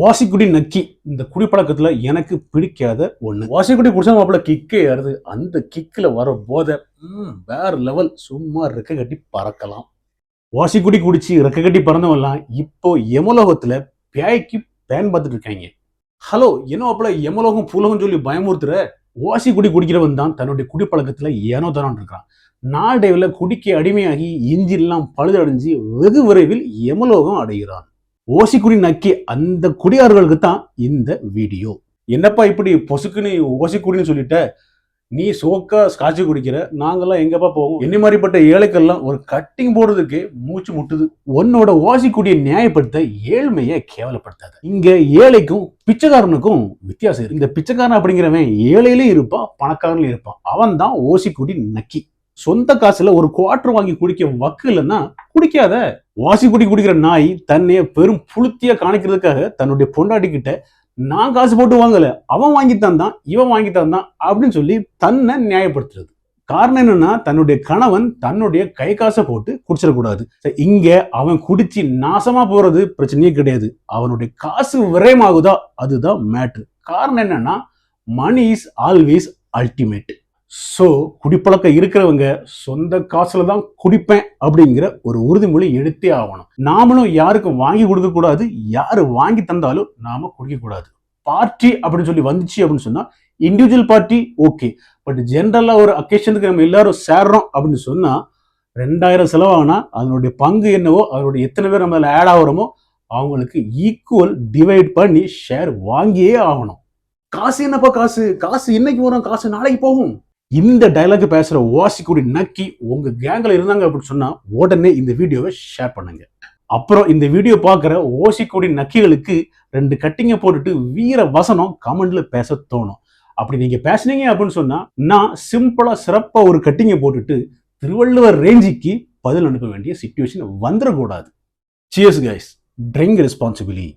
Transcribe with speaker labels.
Speaker 1: வாசிக்குடி நக்கி. இந்த குடிப்பழக்கத்துல எனக்கு பிடிக்காத ஒண்ணு. வாசிக்குடி குடிச்சா மாப்பிள்ள கிக்கே ஏறுது. அந்த கிக்கில் வர போதை வேற லெவல் சும்மா ரெக்க கட்டி பறக்கலாம். வாசிக்குடி குடிச்சு ரெக்க கட்டி பறந்தவெல்லாம் இப்போ எமலோகத்துல பேய்க்கு பேன் பார்த்துட்டு இருக்காங்க. ஹலோ என்ன மாப்பிள்ள எமலோகம் பூலோகம் சொல்லி பயமுறுத்துற? வாசிக்குடி குடிக்கிறவன் தான் தன்னுடைய குடிப்பழக்கத்துல ஏனோ தானோ இருக்கான் நாளடைவில் குடிக்க அடிமையாகி இஞ்சிலாம் பழுதடைஞ்சு வெகு விரைவில் எமலோகம் அடைகிறான். ஓசிக்குடி நக்கி அந்த குடியார்களுக்கு தான் இந்த வீடியோ. என்னப்பா இப்படி பொசுக்குன்னு ஓசிக்குடின்னு சொல்லிட்ட? நீ சோக்கா ஸ்காட்சி குடிக்கிற? நாங்கெல்லாம் எங்கப்பா போவோம்? என்ன மாதிரிப்பட்ட ஏழைக்கெல்லாம் ஒரு கட்டிங் போடுறதுக்கு மூச்சு முட்டுது. உன்னோட ஓசிக்குடியை நியாயப்படுத்த ஏழ்மையை கேவலப்படுத்தாது. இங்க ஏழைக்கும் பிச்சைக்காரனுக்கும் வித்தியாசம் இருக்கு. இந்த பிச்சைக்காரன் அப்படிங்கிறவன் ஏழையிலும் இருப்பான் பணக்காரனும் இருப்பான். அவன் தான் ஓசிக்குடி நக்கி. சொந்த காசுல ஒரு குவார்டர் வாங்கி குடிக்க வக்கு இல்லைன்னா குடிக்காத. வாசி குடி குடிக்கிற நாய் தன்னைய பெரும் புளுத்தியா காணிக்கிறதுக்காக தன்னுடைய பொண்டாட்டி கிட்ட நான் காசு போட்டு வாங்கல. அவன் வாங்கி தந்தான் இவன் வாங்கி தந்தான் அப்படின்னு சொல்லி தன்னை நியாயப்படுத்துறது. காரணம் என்னன்னா தன்னுடைய கணவன் தன்னுடைய கை காசை போட்டு குடிச்சிடக்கூடாது. இங்க அவன் குடிச்சு நாசமா போறது பிரச்சனையே கிடையாது. அவனுடைய காசு விரயமாகுதா அதுதான் மேட்ரு காரணம் என்னன்னா money is always ultimate so குடிப்பழக்கம் இருக்கிறவங்க சொந்த காசுல தான் குடிப்பேன் அப்படிங்கிற ஒரு உறுதிமொழி எடுத்தே ஆகணும். நாமளும் யாருக்கும் வாங்கி கொடுக்க கூடாது வாங்கி தந்தாலும் நாம குடிக்கக்கூடாது. பார்ட்டி அப்படின்னு சொல்லி வந்துச்சு அப்படின்னு சொன்னா இண்டிவிஜுவல் பார்ட்டி ஓகே பட் ஜென்ரலா ஒரு அக்கேஷனுக்கு நம்ம எல்லாரும் சேர்றோம் அப்படின்னு சொன்னா ரெண்டாயிரம் செலவாகினா அதனுடைய பங்கு என்னவோ அதனுடைய எத்தனை பேர் நம்ம அதில் ஆட் ஆகுறோமோ அவங்களுக்கு ஈக்குவல் டிவைட் பண்ணி ஷேர் வாங்கியே ஆகணும். காசு என்னப்பா காசு? காசு இன்னைக்கு வரும் காசு நாளைக்கு போகும். இந்த டைலாக் பேசுகிற வாசிக்குடி நக்கி உங்கள் கேங்கில் இருந்தாங்க அப்படின்னு சொன்னால் உடனே இந்த வீடியோவை ஷேர் பண்ணுங்க. அப்புறம் இந்த வீடியோ பார்க்குற ஓசிக்குடி நக்கிகளுக்கு ரெண்டு கட்டிங்கை போட்டுட்டு வீர வசனம் கமெண்டில் பேச தோணும். அப்படி நீங்கள் பேசுனீங்க அப்படின்னு சொன்னால் நான் சிம்பிளாக சிறப்பாக ஒரு கட்டிங்கை போட்டுட்டு திருவள்ளுவர் ரேஞ்சுக்கு பதில் அனுப்ப வேண்டிய சுச்சுவேஷன் வந்துடக்கூடாது. Cheers guys drink responsibility